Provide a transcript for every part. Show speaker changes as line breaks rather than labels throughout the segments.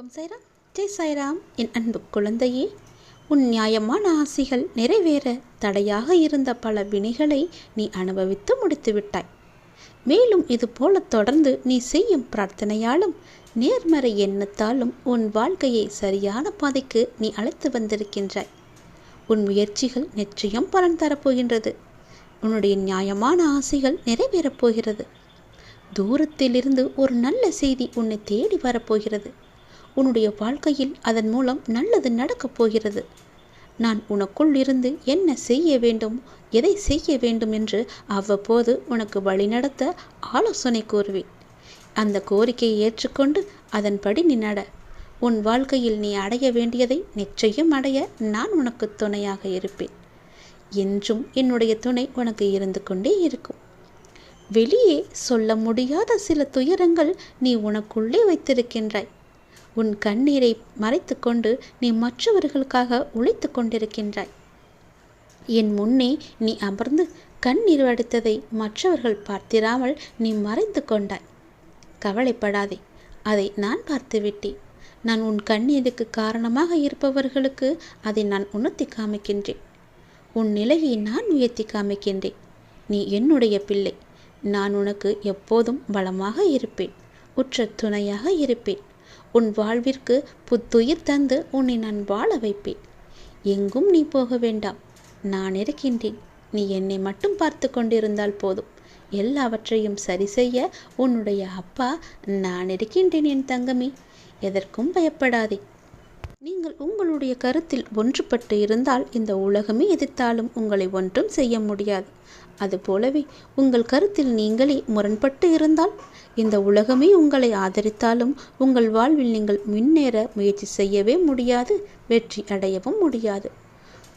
ஓம் சைராம். ஜெய் சாய்ராம் என் அன்பு குழந்தையே உன் நியாயமான ஆசைகள் நிறைவேற தடையாக இருந்த பல வினைகளை நீ அனுபவித்து முடித்து விட்டாய். மேலும் இது போல தொடர்ந்து நீ செய்யும் பிரார்த்தனையாலும் நேர்மறை எண்ணத்தாலும் உன் வாழ்க்கையை சரியான பாதைக்கு நீ அழைத்து வந்திருக்கின்றாய். உன் முயற்சிகள் நிச்சயம் பலன் தரப்போகின்றது. உன்னுடைய நியாயமான ஆசைகள் நிறைவேறப் போகிறது. தூரத்திலிருந்து ஒரு நல்ல செய்தி உன்னை தேடி வரப்போகிறது. உன்னுடைய வாழ்க்கையில் அதன் மூலம் நல்லது நடக்கப் போகிறது. நான் உனக்குள் இருந்து என்ன செய்ய வேண்டும் எதை செய்ய வேண்டும் என்று அவ்வப்போது உனக்கு வழிநடத்த ஆலோசனை கூறுவேன். அந்த கோரிக்கையை ஏற்றுக்கொண்டு அதன்படி நீ நட. உன் வாழ்க்கையில் நீ அடைய வேண்டியதை நிச்சயம் அடைய நான் உனக்கு துணையாக இருப்பேன். என்றும் என்னுடைய துணை உனக்கு இருந்து கொண்டே இருக்கும். வெளியே சொல்ல முடியாத சில துயரங்கள் நீ உனக்குள்ளே வைத்திருக்கின்றாய். உன் கண்ணீரை மறைத்துக்கொண்டு நீ மற்றவர்களுக்காக உழைத்து கொண்டிருக்கின்றாய் என் முன்னே நீ அமர்ந்து கண்ணீர் வடித்ததை மற்றவர்கள் பார்த்திராமல் நீ மறைந்து கொண்டாய் கவலைப்படாதே அதை நான் பார்த்து விட்டேன் நான் உன் கண்ணீருக்கு காரணமாக இருப்பவர்களுக்கு அதை நான் உணர்த்தி காமிக்கின்றேன். உன் நிலையை நான் உயர்த்தி காமிக்கின்றேன். நீ என்னுடைய பிள்ளை. நான் உனக்கு எப்போதும் பலமாக இருப்பேன். உற்ற துணையாக இருப்பேன். உன் வாழ்விற்கு புத்துயிர் தந்து உன்னை நான் வாழ வைப்பேன். எங்கும் நீ போக வேண்டாம். நான் இருக்கின்றேன். நீ என்னை மட்டும் பார்த்து கொண்டிருந்தால் போதும். எல்லாவற்றையும் சரி செய்ய உன்னுடைய அப்பா நான் இருக்கின்றேன் என் தங்கமே. எதற்கும் பயப்படாதே. நீங்கள் உங்களுடைய கருத்தில் ஒன்றுபட்டு இருந்தால் இந்த உலகமே எதிர்த்தாலும் உங்களை ஒன்றும் செய்ய முடியாது. அதுபோலவே உங்கள் கருத்தில் நீங்களே முரண்பட்டு இருந்தால் இந்த உலகமே உங்களை ஆதரித்தாலும் உங்கள் வாழ்வில் நீங்கள் முன்னேற முயற்சி செய்யவே முடியாது வெற்றி அடையவும் முடியாது.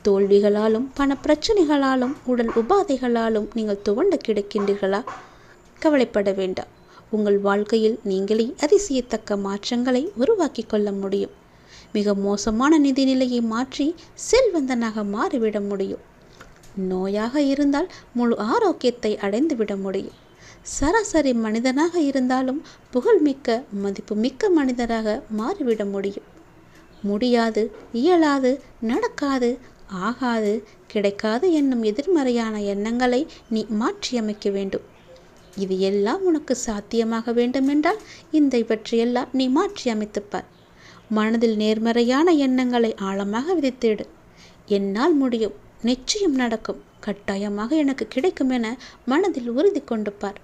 தோல்விகளாலும் பண பிரச்சனைகளாலும் உடல் உபாதைகளாலும் நீங்கள் துவண்டு கிடக்கின்றீர்களா? கவலைப்பட வேண்டாம். உங்கள் வாழ்க்கையில் நீங்களே அதிசயத்தக்க மாற்றங்களை உருவாக்கி கொள்ள முடியும். மிக மோசமான நிதிநிலையை மாற்றி செல்வந்தனாக மாறிவிட முடியும். நோயாக இருந்தால் முழு ஆரோக்கியத்தை அடைந்துவிட முடியும். சராசரி மனிதனாக இருந்தாலும் புகழ்மிக்க மதிப்புமிக்க மனிதராக மாறிவிட முடியும். முடியாது இயலாது நடக்காது ஆகாது கிடைக்காது என்னும் எதிர்மறையான எண்ணங்களை நீ மாற்றியமைக்க வேண்டும். இது எல்லாம் உனக்கு சாத்தியமாக வேண்டுமென்றால் இந்த பற்றியெல்லாம் நீ மாற்றி அமைத்துப்பார் மனதில் நேர்மறையான எண்ணங்களை ஆழமாக விதித்திடு. என்னால் முடியும். நிச்சயம் நடக்கும். கட்டாயமாக எனக்கு கிடைக்கும் என மனதில் உறுதி கொண்டு பார்.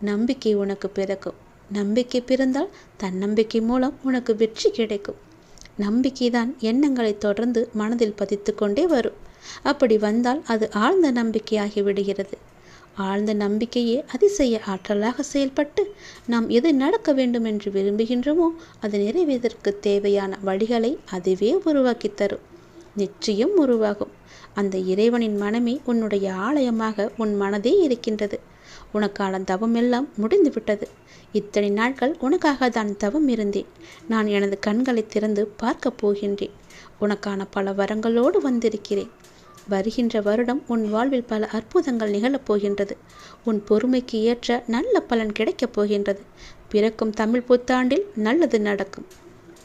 நம்பிக்கை உனக்கு பிறக்கும். நம்பிக்கை பிறந்தால் தன்னம்பிக்கை மூலம் உனக்கு வெற்றி கிடைக்கும். நம்பிக்கைதான் எண்ணங்களை தொடர்ந்து மனதில் பதித்து கொண்டே வரும். அப்படி வந்தால் அது ஆழ்ந்த நம்பிக்கையாகி விடுகிறது. ஆழ்ந்த நம்பிக்கையே அதிசய ஆற்றலாக செயல்பட்டு நாம் எது நடக்க வேண்டும் என்று விரும்புகின்றோமோ அது நிறைவேறதற்கு தேவையான வழிகளை அதுவே உருவாக்கி தரும். நிச்சயம் உருவாகும். அந்த இறைவனின் மனமே உன்னுடைய ஆலயமாக உன் மனதே இருக்கின்றது. உனக்கான தவம் எல்லாம் முடிந்து விட்டது இத்தனை நாட்கள் உனக்காக தான் தவம் இருந்தேன். நான் எனது கண்களை திறந்து பார்க்கப் போகின்றேன். உனக்கான பல வரங்களோடு வந்திருக்கிறேன். வருகின்ற வருடம் உன் வாழ்வில் பல அற்புதங்கள் நிகழப் போகின்றது. உன் பொறுமைக்கு ஏற்ற நல்ல பலன் கிடைக்கப் போகின்றது. பிறக்கும் தமிழ் புத்தாண்டில் நல்லது நடக்கும்.